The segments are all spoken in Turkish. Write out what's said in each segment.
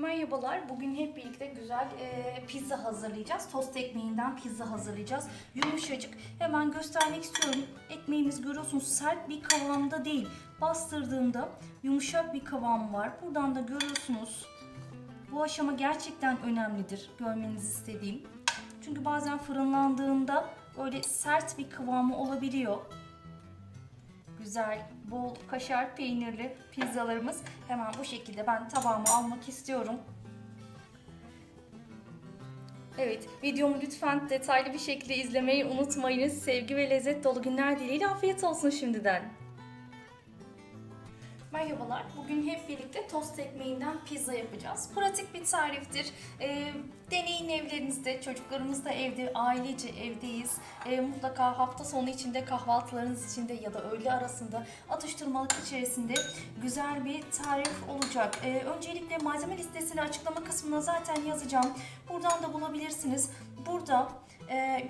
Merhabalar. Bugün hep birlikte güzel e, pizza hazırlayacağız. Tost ekmeğinden pizza hazırlayacağız. Yumuşacık. Hemen göstermek istiyorum. Ekmeğimiz görüyorsunuz sert bir kıvamda değil. Bastırdığımda yumuşak bir kıvam var. Buradan da görüyorsunuz. Bu aşama gerçekten önemlidir. Görmenizi istediğim. Çünkü bazen fırınlandığında böyle sert bir kıvamı olabiliyor güzel, bol kaşar peynirli pizzalarımız hemen bu şekilde ben tabağıma almak istiyorum. Evet, videomu lütfen detaylı bir şekilde izlemeyi unutmayınız. Sevgi ve lezzet dolu günler dileğiyle afiyet olsun şimdiden. Merhabalar. Bugün hep birlikte tost ekmeğinden pizza yapacağız. Pratik bir tariftir. E, deneyin evlerinizde, çocuklarımız da evde, ailece evdeyiz. E, mutlaka hafta sonu içinde, kahvaltılarınız içinde ya da öğle arasında atıştırmalık içerisinde güzel bir tarif olacak. E, öncelikle malzeme listesini açıklama kısmına zaten yazacağım. Buradan da bulabilirsiniz. Burada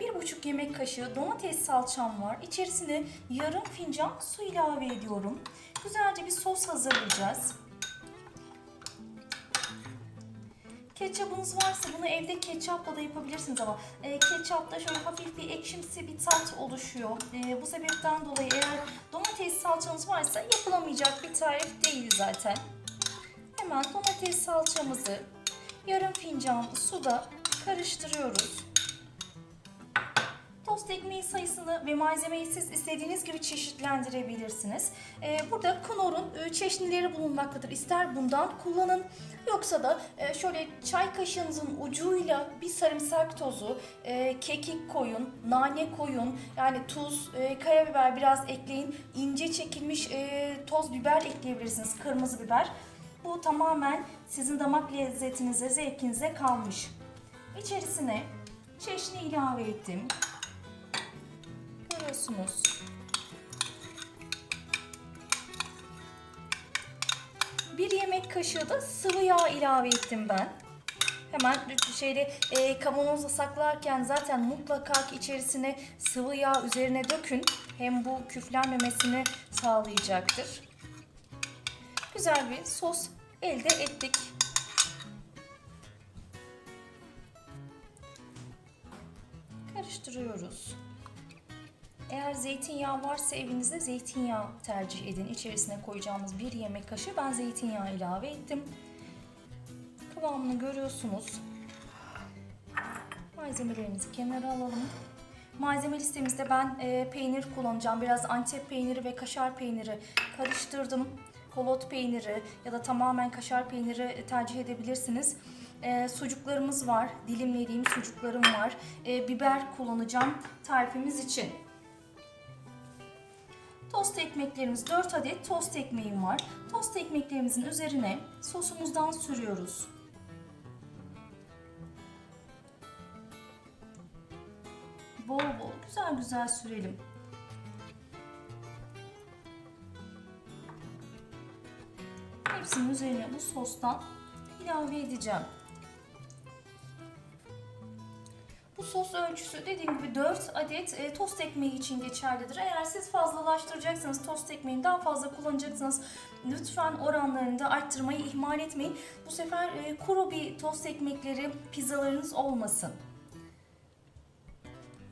bir buçuk yemek kaşığı domates salçam var. İçerisine yarım fincan su ilave ediyorum. Güzelce bir sos hazırlayacağız. Ketçapınız varsa bunu evde ketçapla da yapabilirsiniz ama e, ketçapta şöyle hafif bir ekşimsi bir tat oluşuyor. E, bu sebepten dolayı eğer domates salçanız varsa yapılamayacak bir tarif değil zaten. Hemen domates salçamızı yarım fincan suda karıştırıyoruz. Tost ekmeği sayısını ve malzemeyi siz istediğiniz gibi çeşitlendirebilirsiniz. Ee, burada Knorr'un e, çeşnileri bulunmaktadır. İster bundan kullanın yoksa da e, şöyle çay kaşığınızın ucuyla bir sarımsak tozu, e, kekik koyun, nane koyun, yani tuz, karabiber biraz ekleyin. ince çekilmiş toz biber ekleyebilirsiniz, kırmızı biber. Bu tamamen sizin damak lezzetinize, zevkinize kalmış. İçerisine çeşni ilave ettim görüyorsunuz. Bir yemek kaşığı da sıvı yağ ilave ettim ben. Hemen şeyde e, kavanozda saklarken zaten mutlaka ki içerisine sıvı yağ üzerine dökün. Hem bu küflenmemesini sağlayacaktır. Güzel bir sos elde ettik. Karıştırıyoruz. Eğer zeytinyağı varsa evinizde zeytinyağı tercih edin. İçerisine koyacağımız bir yemek kaşığı ben zeytinyağı ilave ettim. Kıvamını görüyorsunuz. Malzemelerimizi kenara alalım. Malzeme listemizde ben e, peynir kullanacağım. Biraz antep peyniri ve kaşar peyniri karıştırdım. Kolot peyniri ya da tamamen kaşar peyniri tercih edebilirsiniz. E, sucuklarımız var. Dilimlediğim sucuklarım var. E, biber kullanacağım tarifimiz için. Tost ekmeklerimiz 4 adet tost ekmeğim var. Tost ekmeklerimizin üzerine sosumuzdan sürüyoruz. Bol bol güzel güzel sürelim. Hepsinin üzerine bu sostan ilave edeceğim. Sos ölçüsü dediğim gibi 4 adet e, tost ekmeği için geçerlidir. Eğer siz fazlalaştıracaksanız tost ekmeğini daha fazla kullanacaksınız. Lütfen oranlarını da arttırmayı ihmal etmeyin. Bu sefer e, kuru bir tost ekmekleri pizzalarınız olmasın.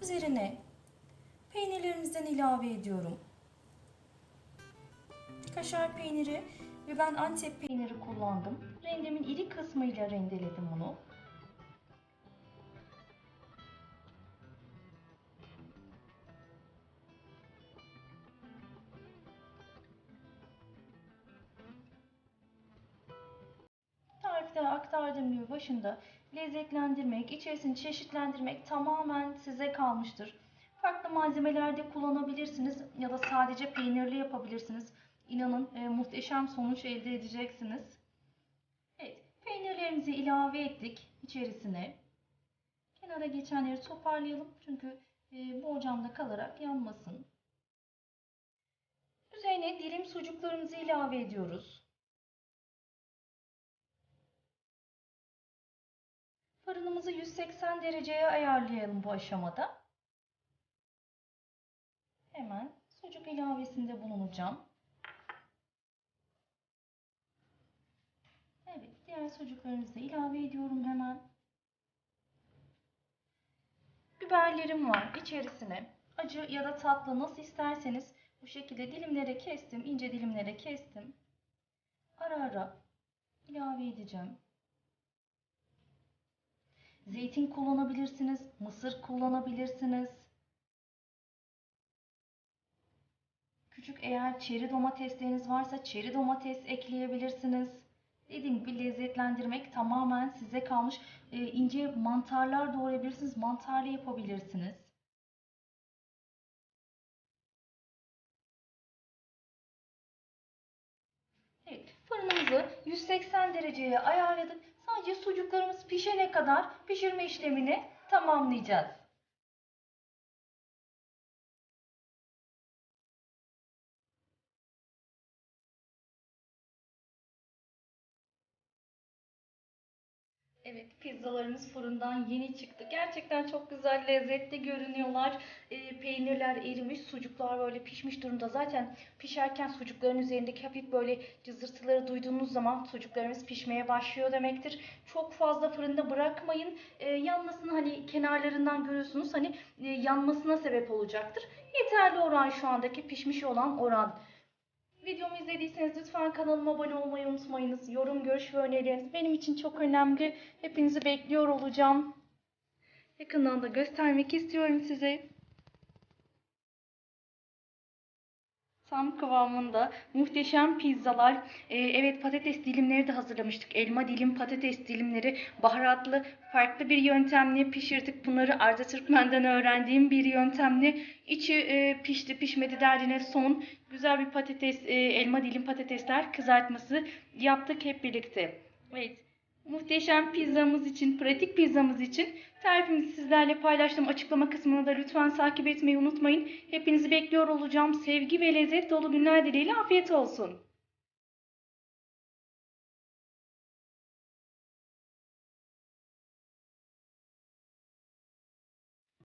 Üzerine peynirlerimizden ilave ediyorum. Kaşar peyniri ve ben antep peyniri kullandım. Rendemin iri kısmıyla rendeledim onu. Tarifte aktardığım gibi başında lezzetlendirmek, içerisini çeşitlendirmek tamamen size kalmıştır. Farklı malzemelerde kullanabilirsiniz ya da sadece peynirli yapabilirsiniz. İnanın e, muhteşem sonuç elde edeceksiniz. Evet, peynirlerimizi ilave ettik içerisine. Kenara geçenleri toparlayalım çünkü e, borcamda kalarak yanmasın. Üzerine dilim sucuklarımızı ilave ediyoruz. Fırınımızı 180 dereceye ayarlayalım bu aşamada. Hemen sucuk ilavesinde bulunacağım. Evet, diğer sucuklarımızı da ilave ediyorum hemen. Biberlerim var içerisine. Acı ya da tatlı nasıl isterseniz bu şekilde dilimlere kestim. ince dilimlere kestim. Ara ara ilave edeceğim. Zeytin kullanabilirsiniz, mısır kullanabilirsiniz. Küçük eğer çeri domatesleriniz varsa çeri domates ekleyebilirsiniz. Dediğim gibi lezzetlendirmek tamamen size kalmış. Ee, ince mantarlar doğrayabilirsiniz, mantarlı yapabilirsiniz. Evet, fırınımızı 180 dereceye ayarladık. Sadece sucuklarımız pişene kadar pişirme işlemini tamamlayacağız. Evet, pizzalarımız fırından yeni çıktı. Gerçekten çok güzel, lezzetli görünüyorlar. Ee, peynirler erimiş, sucuklar böyle pişmiş durumda. Zaten pişerken sucukların üzerindeki hafif böyle cızırtıları duyduğunuz zaman sucuklarımız pişmeye başlıyor demektir. Çok fazla fırında bırakmayın. Ee, yanmasını hani kenarlarından görüyorsunuz hani e, yanmasına sebep olacaktır. Yeterli oran şu andaki pişmiş olan oran. Videomu izlediyseniz lütfen kanalıma abone olmayı unutmayınız. Yorum, görüş ve önerileriniz benim için çok önemli. Hepinizi bekliyor olacağım. Yakından da göstermek istiyorum size. Tam kıvamında muhteşem pizzalar. Ee, evet patates dilimleri de hazırlamıştık. Elma dilim patates dilimleri baharatlı farklı bir yöntemle pişirdik. Bunları Arda Türkmen'den öğrendiğim bir yöntemle içi e, pişti pişmedi derdine son güzel bir patates e, elma dilim patatesler kızartması yaptık hep birlikte. Evet. Muhteşem pizzamız için, pratik pizzamız için tarifimizi sizlerle paylaştım. Açıklama kısmını da lütfen takip etmeyi unutmayın. Hepinizi bekliyor olacağım. Sevgi ve lezzet dolu günler dileğiyle afiyet olsun.